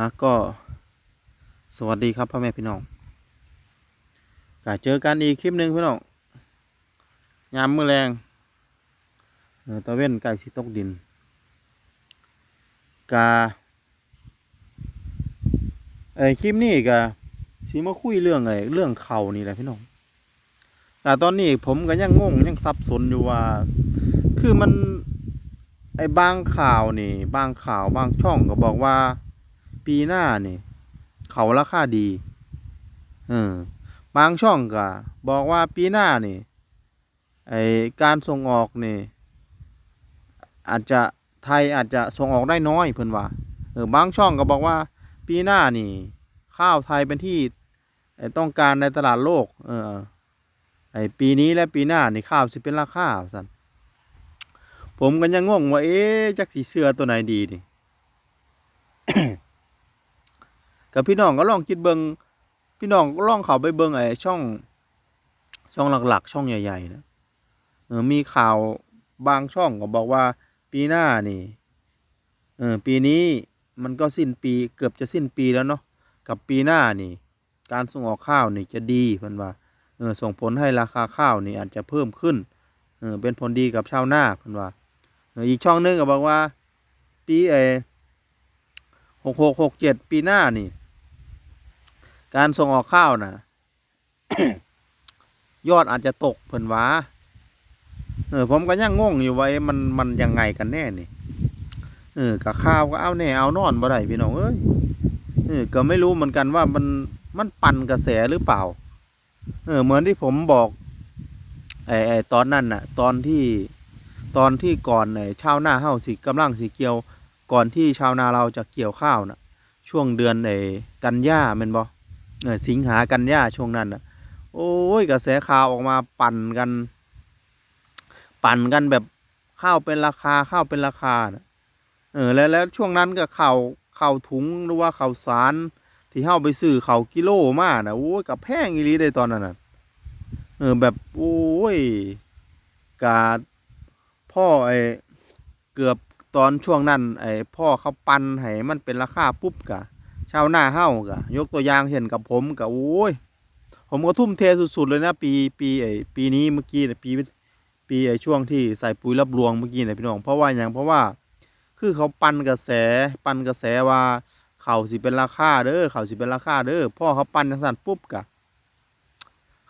ฮะก็สวัสดีครับพ่อแม่พี่น้องกะเจอกันอีกคลิปหนึ่งพี่น้องยามมือแรงเออตะเว้นใกล้สิตกดินกะเอ้ยคลิปนี้กะสิมาคุยเรื่องไอเรื่องเขานี่แหละพี่น้องแต่ตอนนี้ผมก็ยังงงยังสับสนอยู่ว่า คือมันไอบางข่าวนี่ บางข่าวบางช่องก็บอกว่า ปีหน้านี่เขาราคาดีเออบางช่องก็บอกว่าปีหน้านี่ไอการส่งออกนี่อาจจะไทยอาจจะส่งออกได้น้อยเพิ่นว่าเออบางช่องก็บอกว่าปีหน้านี่ ข้าวไทยเป็นที่ไอต้องการในตลาดโลก เออไอปีนี้และปีหน้านี่ข้าวสิเป็นราคาสันผมก็ยังงงว่าเอ๊ะจักสีเสื้อตัวไหนดีนี่ กับพี่น้องก็ลองคิดเบิงพี่น้องก็ลองเข้าไปเบิงไอ้ช่อง ช่องหลักๆ ช่องใหญ่ๆนะเออมีข่าวบางช่องก็บอกว่า ปีหน้านี่เออปีนี้มันก็สิ้นปีเกือบจะสิ้นปีแล้วเนาะกับปีหน้านี่ การส่งออกข้าวนี่จะดีเพิ่นว่าเออส่งผลให้ราคาข้าวนี่อาจจะเพิ่มขึ้นเออเป็นผลดีกับชาวนาเพิ่นว่าเอออีกช่องหนึงก็บอกว่า ปีเอหกหกหกเจ็ดปีหน้านี่ การส่งออกข้าวนะยอดอาจจะตกเพิ่นว่าเออผมก็ยังงงอยู่ไว่าเอ๊ะมันมันยังไงกันแน่นี่เออกับข้าวก็เอาแน่เอานอนบ่ได้พี่น้องเอ้ยเออก็ไม่รู้เหมือนกันว่ามันมันปั่นกระแสหรือเปล่า เออเหมือนที่ผมบอกไอ้ไอ้ตอนนั้นน่ะ ตอนที่ตอนที่ก่อนไอ้ชาวนาเฮาสิกำลังสิเกี่ยว ก่อนที่ชาวนาเราจะเกี่ยวข้าวน่ะ ช่วงเดือนไอ้กันยาแม่นบ่เออ สิงหากันยาช่วงนั้นนะโอ้ยกระแสข่าวออกมาปั่นกัน ปั่นกันแบบข้าวเป็นราคาข้าวเป็นราคานะเออแล้วแล้วช่วงนั้นก็ข่าวข่าวถุงหรือว่าข่าวสาร ที่เข้าไปซื้อข่าวกิโลมานะโอ้ยกับแพงอีหลีได้ตอนนั้นนะเออแบบโอ้ยกาพ่อไอเกือบตอนช่วงนั้นไอพ่อเขาปั่นให้มันเป็นราคาปุ๊บกะ ชาวนาเฮ้ากะยกตัวอย่างเช่นกับผมกะโอ้ย ผมก็ทุ่มเทสุดๆเลยนะ ปีปีไอปีนี้เมื่อกี้เนี่ยปีปีไอช่วงที่ใส่ปุ๋ยรับรวงเมื่อกี้เนี่ยพี่น้องเพราะว่าอย่างเพราะว่า คือเขาปั่นกระแสปั่นกระแสว่าเขาสิเป็นราคาเด้อเขาสิเป็นราคาเด้อพ่อเขาปั่นจังสั่นปุ๊บกะ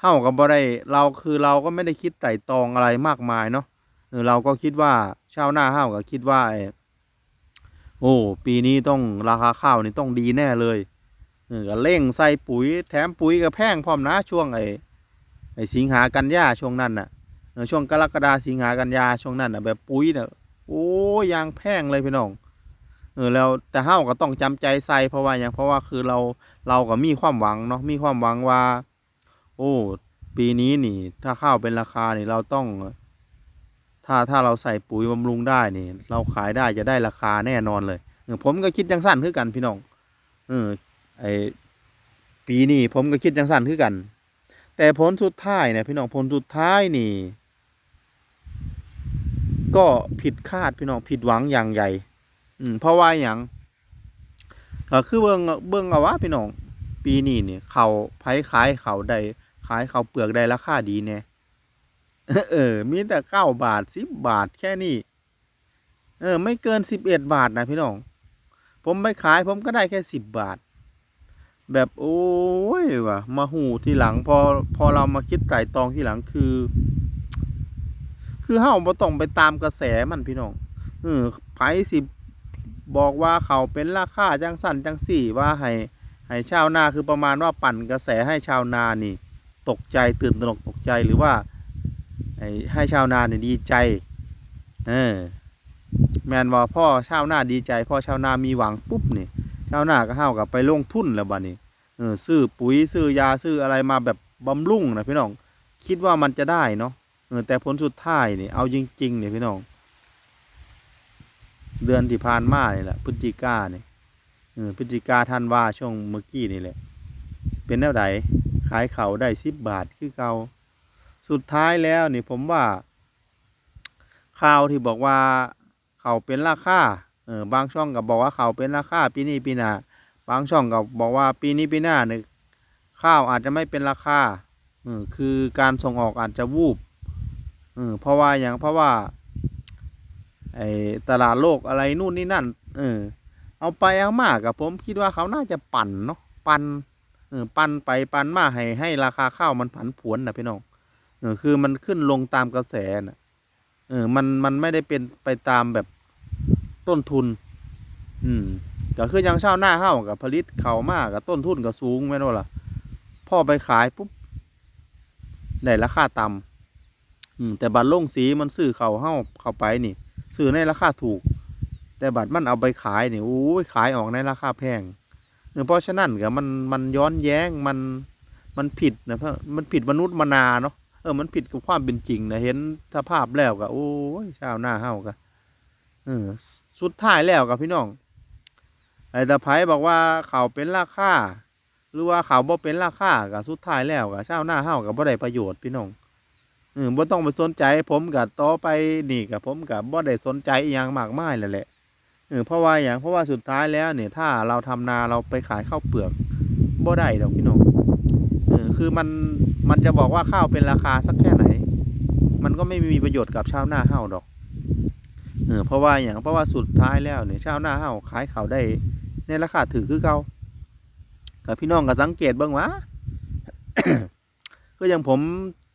เฮ้ากับบ่ได้เราคือเราก็ไม่ได้คิดไต่ตองอะไรมากมายเนาะเราก็คิดว่าชาวนาเฮ้าก็คิดว่าไอ โอ้ ปีนี้ต้องราคาข้าวนี่ต้องดีแน่เลยเออเร่งใส่ปุ๋ยแถมปุ๋ยก็แพงพร้อมนะช่วงไอ้ไอ้สิงหากันยาช่วงนั้นน่ะช่วงกรกฎาสิงหากันยาช่วงนั้นน่ะแบบปุ๋ยน่ะโอ้ยางแพงเลยพี่น้องเออแล้วแต่เฮาก็ต้องจำใจใส่เพราะว่าอย่างเพราะว่าคือเราเราก็มีความหวังเนาะมีความหวังว่า โอ้ ปีนี้นี่ ถ้าข้าวเป็นราคานี่เราต้อง ถ้าถ้าเราใส่ปุ๋ยบำรุงได้นี่ เราขายได้จะได้ราคาแน่นอนเลยผมก็คิดจังสั้นคือกันพี่น้องเออไอปีนี้ผมก็คิดจังสั้นคือกัน แต่ผลสุดท้ายเนี่ยพี่น้องผลสุดท้ายนี่ ก็ผิดคาดพี่น้องผิดหวังอย่างใหญ่ อืมเพราะว่าอย่างก็คือเบิ่งเบิ่งเอาว่าพี่น้องปีนี้เนี่ยเขาไผขายเขาได้ขายเขาเปลือกได้ราคาดีแน่ เออ มีแต่เก้าบาทสิบบาทแค่นี้เออ ไม่เกินสิบเอ็ดบาทนะพี่น้อง ผมไปขายผมก็ได้แค่สิบบาท แบบโอ้ยว่ะ มาหูทีหลังพอพอเรามาคิดไตร่ตรองทีหลังคือ คือเฮาบ่ต้องไปตามกระแสมันพี่น้องเออไผสิบอกว่าเขาเป็นราคาจังสั่นจังสี่ว่าให้ให้ชาวนาคือประมาณว่าปั่นกระแสให้ชาวนานี่ ตกใจตื่นตระหนกตกใจหรือว่า ให้ชาวนาเนี่ยดีใจ เออ แมนว่าพ่อชาวนาดีใจ พ่อชาวนามีหวังปุ๊บเนี่ยชาวนาก็เฮากับไปลงทุนแล้วบัดนี้เออซื้อปุ๋ยซื้อยาซื้ออะไรมาแบบบำรุงนะพี่น้อง คิดว่ามันจะได้เนาะเออแต่ผลสุดท้ายนี่เอาจริงๆเนี่ยพี่น้อง เดือนที่ผ่านมาเนี่ยแหละพฤศจิกาเนี่ยเออพฤศจิกาธันวาช่วงเมื่อกี้นี่แหละเป็นแนวไหนขายเขาได้สิบบาทคือเก่า สุดท้ายแล้วนี่ผมว่า ข่าวที่บอกว่าเขาเป็นราคาเออบางช่องก็บอกว่าเขาเป็นราคาปีนี้ปีหน้าบางช่องก็บอกว่าปีนี้ปีหน้าเนี่ยข้าวอาจจะไม่เป็นราคาเออคือการส่งออกอาจจะวูบเออเพราะว่าอย่างเพราะว่าไอ้ตลาดโลกอะไรนู่นนี่นั่น เออ เอาไปเอามากับผมคิดว่าเขาน่าจะปั่นเนาะปั่นเออปั่นไปปั่นมาให้ให้ราคาข้าวมันผันผวนนะพี่น้อง เออคือมันขึ้นลงตามกระแสนะเออ มันมันไม่ได้เป็นไปตามแบบต้นทุน อืมก็คือยังเช่าหน้าเฮ้ากับผลิตเขามากกับต้นทุนก็สูงแม่นบ่ล่ะพ่อไปขายปุ๊บได้ราคาต่ำอืมแต่บัตรลงสีมันซื้อเขาเฮ้าเข้าไปนี่ซื้อในราคาถูก แต่บัตรมันเอาไปขายนี่โอ้ยขายออกในราคาแพงเออเพราะฉะนั้นก็มันมันย้อนแย้งมันมันผิดนะเพราะมันผิดมนุษย์มนาเนาะ ออมันผิดกับความเป็นจริงนะเห็นสภาพแล้วก็โอ้ยชาวหน้าเฮาก็เออสุดท้ายแล้วกับพี่น้องไอ้ตาไผบอกว่าเขาเป็นราคาหรือว่าเขาบ่เป็นราคาก็สุดท้ายแล้วก็ชาวหน้าเฮาก็บ่ได้ประโยชน์พี่น้องเออบ่ต้องไปสนใจ ผมก็ต่อไปนี่ก็ผมก็บ่ได้สนใจอหยังมากมายแล้วแหละเออเพราะว่าอย่างเพราะว่าสุดท้ายแล้วเนี่ยถ้าเราทำนาเราไปขายข้าวเปลือกบ่ได้ดอกพี่น้องเออคือมัน มันจะบอกว่าข้าวเป็นราคาสักแค่ไหน มันก็ไม่มีประโยชน์กับชาวนาเฮาดอกเออเพราะว่าอย่างเพราะว่าสุดท้ายแล้วเนี่ยชาวนาเฮาขายเขาวได้ในราคาถือคือเก่ากับพี่น้องก็สังเกตเบ้างวะก็อย่างผม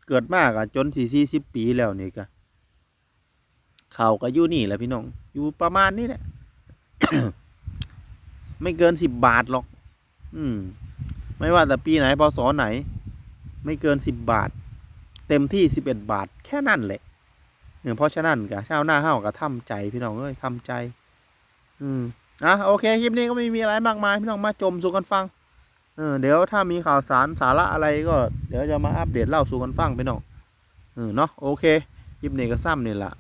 เกิดมากอะจนสี่สี่สิบปีแล้วนี่ก็เขาวก็อยู่นี่แหละพี่น้อง อยู่ประมาณนี้แหละไม่เกินสิบบาทหรอก อืม ไม่ว่าแต่ปีไหนพศไหน ไม่เกินสิบบาท เต็มที่สิบเอ็ดบาท แค่นั้นแหละเออเพราะฉะนั้นกะชาวหน้าเฮาก็ทำใจพี่น้องเอ้ยทำใจ อืมอะโอเคคลิปนี้ก็ไม่มีอะไรมากมายพี่น้องมาจมสู่กันฟังเออเดี๋ยวถ้ามีข่าวสารสาระอะไรก็ เดี๋ยวจะมาอัปเดตเล่าสู่กันฟังพี่น้องเออเนาะโอเคคลิปนี้ก็ซ้ำนี่แหละ